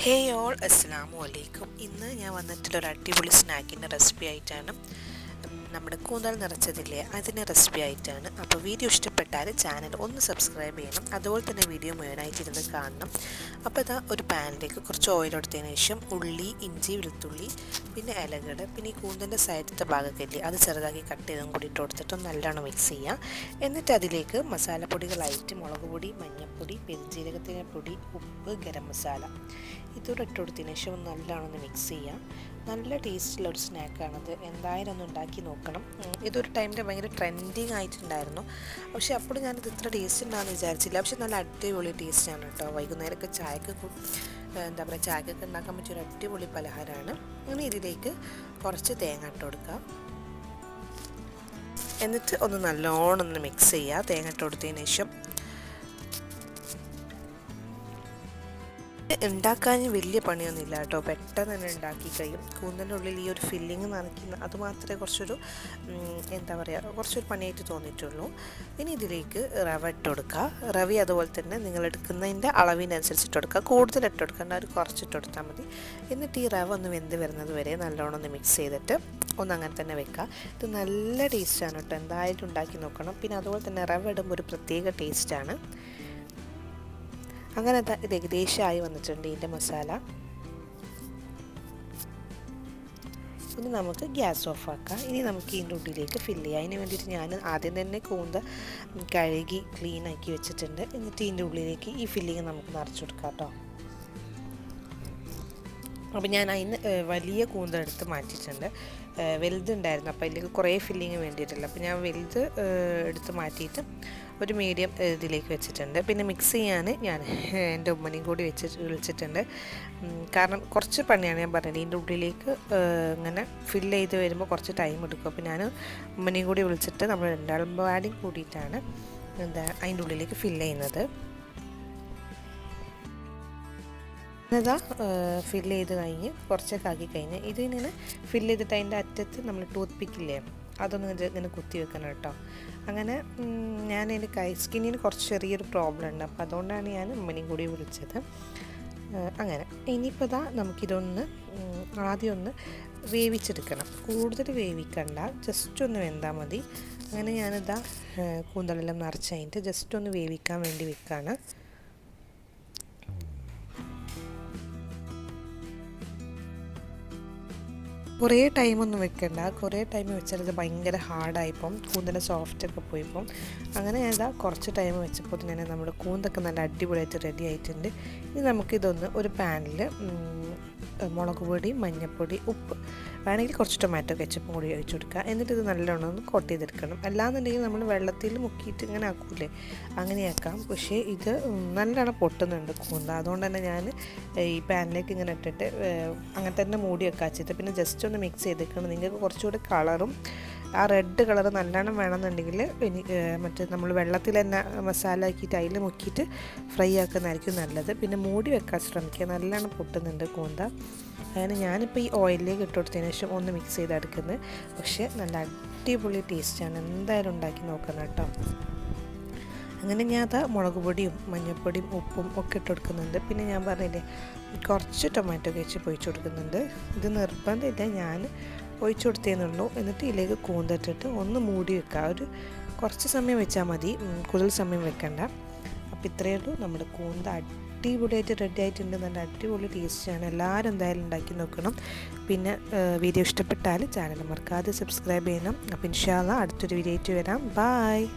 ഹേ all അസ്സാം വലൈക്കും ഇന്ന് ഞാൻ വന്നിട്ടുള്ള ഒരു അടിപൊളി സ്നാക്കിന്റെ റെസിപ്പി ആയിട്ടാണ് നമ്മുടെ കൂന്തൽ നിറച്ചതില്ലേ? അതിന്റെ റെസിപ്പി ആയിട്ടാണ്. അപ്പോൾ വീഡിയോ ഇഷ്ടപ്പെട്ടാൽ ചാനൽ ഒന്ന് സബ്സ്ക്രൈബ് ചെയ്യണം. അതുപോലെ തന്നെ വീഡിയോ മുഴുവനായിട്ടിരുന്ന് കാണണം. അപ്പോൾ ഇതാ ഒരു പാനിലേക്ക് കുറച്ച് ഓയിൽ എടുത്തതിന് ശേഷം ഉള്ളി ഇഞ്ചി വെളുത്തുള്ളി പിന്നെ ഇലകൾ പിന്നെ ഈ കൂന്തലിന്റെ സൈഡത്തെ ഭാഗത്തില്ലേ അത് ചെറുതാക്കി കട്ട് ചെയ്തും കൂടി ഇട്ട് കൊടുത്തിട്ട് നല്ലോണം മിക്സ് ചെയ്യുക എന്നിട്ട് അതിലേക്ക് മസാലപ്പൊടികളായിട്ട് മുളക് പൊടി മഞ്ഞൾപ്പൊടി പെരുജീരകത്തിന്റെ പൊടി ഉപ്പ് ഗരം മസാല. ഇതോടെ ഇട്ട് കൊടുത്തതിന് ശേഷം നല്ലോണം മിക്സ് ചെയ്യുക നല്ല ടേസ്റ്റുള്ള ഒരു സ്നാക്കാണത്. എന്തായാലും ഒന്ന് ഉണ്ടാക്കി നോക്കണം. ഇതൊരു ടൈമിൽ ഭയങ്കര ട്രെൻഡിങ് ആയിട്ടുണ്ടായിരുന്നു. പക്ഷേ അപ്പോഴും ഞാനിത് ഇത്ര ടേസ്റ്റ് ഉണ്ടാകുമെന്ന് വിചാരിച്ചില്ല. പക്ഷെ നല്ല അടിപൊളി ടേസ്റ്റാണ് കേട്ടോ. വൈകുന്നേരമൊക്കെ ചായക്ക് എന്താ പറയുക ചായക്കൊക്കെ ഉണ്ടാക്കാൻ പറ്റിയ ഒരു അടിപൊളി പലഹാരമാണ്. ഇനി ഇതിലേക്ക് കുറച്ച് തേങ്ങ ഇട്ട് കൊടുക്കാം. എന്നിട്ട് ഒന്ന് നല്ലോണം ഒന്ന് മിക്സ് ചെയ്യുക. തേങ്ങ ഇട്ട് കൊടുത്തതിന് ശേഷം ഉണ്ടാക്കാൻ വലിയ പണിയൊന്നുമില്ല കേട്ടോ. പെട്ടെന്ന് തന്നെ ഉണ്ടാക്കി കഴിയും. കൂന്തലിന്റെ ഉള്ളിൽ ഈ ഒരു ഫില്ലിങ് നിറയ്ക്കുന്ന അത് മാത്രമേ കുറച്ചൊരു എന്താ പറയുക കുറച്ചൊരു പണിയായിട്ട് തോന്നിയിട്ടുള്ളൂ. ഇനി ഇതിലേക്ക് റവ ഇട്ട് കൊടുക്കുക റവി അതുപോലെ തന്നെ നിങ്ങൾ എടുക്കുന്നതിന്റെ അളവിനനുസരിച്ച് ഇട്ട് കൊടുക്കുക കൂടുതൽ ഇട്ട് കൊടുക്കേണ്ട ഒരു കുറച്ചിട്ട് കൊടുത്താൽ മതി. എന്നിട്ട് ഈ റവ ഒന്ന് വെന്ത് വരുന്നത് വരെ നല്ലോണം ഒന്ന് മിക്സ് ചെയ്തിട്ട് ഒന്ന് അങ്ങനെ തന്നെ വെക്കുക ഇത് നല്ല ടേസ്റ്റാണ് കേട്ടോ. എന്തായാലും ഉണ്ടാക്കി നോക്കണം. പിന്നെ അതുപോലെ തന്നെ റവ ഇടുമ്പോൾ ഒരു പ്രത്യേക ടേസ്റ്റാണ് അങ്ങനെ ഇത് ഏകദേശമായി വന്നിട്ടുണ്ട് ഇതിന്റെ മസാല. ഇനി നമുക്ക് ഗ്യാസ് ഓഫ് ആക്കാം. ഇനി നമുക്ക് ഇതിന്റെ ഉള്ളിലേക്ക് ഫില്ല് ചെയ്യാം. അതിന് വേണ്ടിയിട്ട് ഞാൻ ആദ്യം തന്നെ കൂന്ത കഴുകി ക്ലീൻ ആക്കി വെച്ചിട്ടുണ്ട്. എന്നിട്ട് ഇതിന്റെ ഉള്ളിലേക്ക് ഈ ഫില്ലിങ് നമുക്ക് നിറച്ചു കൊടുക്കാം കേട്ടോ. അപ്പോൾ ഞാൻ അതിന് വലിയ കൂന്തെടുത്ത് മാറ്റിയിട്ടുണ്ട്. വലുതുണ്ടായിരുന്നു. അപ്പോൾ അതിലേക്ക് കുറേ ഫില്ലിങ് വേണ്ടിയിട്ടില്ല. അപ്പോൾ ഞാൻ വലുത് എടുത്ത് മാറ്റിയിട്ട് ഒരു മീഡിയം ഇതിലേക്ക് വെച്ചിട്ടുണ്ട്. പിന്നെ മിക്സ് ചെയ്യാൻ ഞാൻ എന്റെ ഉമ്മനെയും കൂടി വെച്ച് വിളിച്ചിട്ടുണ്ട്. കാരണം കുറച്ച് പണിയാണ് ഞാൻ പറഞ്ഞത്. ഇതിന്റെ ഉള്ളിലേക്ക് ഇങ്ങനെ ഫില്ല് ചെയ്ത് വരുമ്പോൾ കുറച്ച് ടൈം എടുക്കും. അപ്പോൾ ഞാൻ ഉമ്മനെയും കൂടി വിളിച്ചിട്ട് നമ്മൾ രണ്ടാളും പാടും കൂടിയിട്ടാണ് എന്താ അതിന്റെ ഉള്ളിലേക്ക് ഫില്ല് ചെയ്യുന്നത്. ഇതാ ഫില്ല് ചെയ്ത് കഴിഞ്ഞ് കുറച്ചൊക്കെ ആക്കി കഴിഞ്ഞ് ഇതിങ്ങനെ ഫില്ല് ചെയ്തിട്ട് അതിന്റെ അറ്റത്ത് നമ്മൾ ടൂത്ത് പിക്കില്ലേ അതൊന്നും ഇങ്ങനെ കുത്തി വെക്കണം കേട്ടോ. അങ്ങനെ ഞാൻ എന്റെ കൈ സ്കിന്നിന് കുറച്ച് ചെറിയൊരു പ്രോബ്ലം ഉണ്ട്. അപ്പോൾ അതുകൊണ്ടാണ് ഞാൻ ഉമ്മനെയും കൂടി വിളിച്ചത്. അങ്ങനെ ഇനിയിപ്പോൾ ഇതാ നമുക്കിതൊന്ന് ആദ്യം ഒന്ന് വേവിച്ചെടുക്കണം. കൂടുതൽ വേവിക്കണ്ട. ജസ്റ്റ് ഒന്ന് വെന്താൽ മതി. അങ്ങനെ ഞാനിതാ കൂന്തളെല്ലാം നിറച്ച് കഴിഞ്ഞിട്ട് ജസ്റ്റ് ഒന്ന് വേവിക്കാൻ വേണ്ടി വെക്കുകയാണ് കുറേ ടൈമൊന്നും വെക്കണ്ട. കുറേ ടൈം വെച്ചാൽ ഇത് ഭയങ്കര ഹാർഡായിപ്പം കൂന്തന്റെ സോഫ്റ്റ് ഒക്കെ പോയിപ്പം അങ്ങനെ ഞാൻ ഇതാ കുറച്ച് ടൈം വെച്ചപ്പോൾ തന്നെ നമ്മുടെ കൂന്തൊക്കെ നല്ല അടിപൊളിയായിട്ട് റെഡി ആയിട്ടുണ്ട്. ഇനി നമുക്കിതൊന്ന് ഒരു പാനിൽ മുളക് പൊടി മഞ്ഞൾപ്പൊടി ഉപ്പ്. വേണമെങ്കിൽ കുറച്ച് ടൊമാറ്റോ കെച്ചപ്പും കൂടി ഒഴിച്ചു കൊടുക്കുക എന്നിട്ട് ഇത് നല്ലോണം ഒന്ന് കോട്ട് ചെയ്തെടുക്കണം. അല്ലാന്നുണ്ടെങ്കിൽ നമ്മൾ വെള്ളത്തിൽ മുക്കിയിട്ട് ഇങ്ങനെ ആക്കൂലേ? അങ്ങനെയാക്കാം പക്ഷേ ഇത് നല്ലോണം പൊട്ടുന്നുണ്ട് കൂന്ത. അതുകൊണ്ട് തന്നെ ഞാൻ ഈ പാനിലേക്ക് ഇങ്ങനെ ഇട്ടിട്ട് അങ്ങനെ തന്നെ മൂടി വെക്കാച്ചിട്ട് പിന്നെ ജസ്റ്റ് ഒന്ന് മിക്സ് ചെയ്തേക്കണം നിങ്ങൾക്ക് കുറച്ചുകൂടി കളറും ആ റെഡ് കളർ നല്ലോണം വേണമെന്നുണ്ടെങ്കിൽ മറ്റേ നമ്മൾ വെള്ളത്തിൽ തന്നെ മസാല ആക്കിയിട്ട് അതിൽ മുക്കിയിട്ട് ഫ്രൈ ആക്കുന്നതായിരിക്കും നല്ലത്. പിന്നെ മൂടി വെക്കാൻ ശ്രമിക്കുക. നല്ലോണം പൊട്ടുന്നുണ്ട് കൂന്ത. അങ്ങനെ ഞാനിപ്പോൾ ഈ ഓയിലിലേക്ക് ഇട്ട് കൊടുത്തതിന് ശേഷം ഒന്ന് മിക്സ് ചെയ്തെടുക്കുന്നത് പക്ഷേ നല്ല അടിപൊളി ടേസ്റ്റാണ് എന്തായാലും ഉണ്ടാക്കി നോക്കണം കേട്ടോ. അങ്ങനെ ഞാൻ അത് മുളക് പൊടിയും മഞ്ഞൾപ്പൊടിയും ഉപ്പും ഒക്കെ ഇട്ട് കൊടുക്കുന്നുണ്ട്. പിന്നെ ഞാൻ പറഞ്ഞില്ലേ കുറച്ച് ടൊമാറ്റോ കഴിച്ച് ഒഴിച്ച് കൊടുക്കുന്നുണ്ട്. ഇത് നിർബന്ധമില്ല. ഞാൻ ഒഴിച്ചു കൊടുത്തേന്നുള്ളൂ. എന്നിട്ട് ഇതിലേക്ക് കൂന്തിട്ടിട്ട് ഒന്ന് മൂടി വെക്കുക. ഒരു കുറച്ച് സമയം വെച്ചാൽ മതി. കൂടുതൽ സമയം വെക്കണ്ട. അപ്പോൾ ഇത്രയേ ഉള്ളൂ. നമ്മുടെ കൂന്ത അടിപൊളിയായിട്ട് റെഡി ആയിട്ടുണ്ട്. നല്ല അടിപൊളി ടേസ്റ്റാണ് എല്ലാവരും എന്തായാലും ഉണ്ടാക്കി നോക്കണം. പിന്നെ വീഡിയോ ഇഷ്ടപ്പെട്ടാൽ ചാനൽ മറക്കാതെ സബ്സ്ക്രൈബ് ചെയ്യണം. അപ്പോൾ ഇൻഷാല്ല അടുത്തൊരു വീഡിയോ ആയിട്ട് വരാം. ബായ്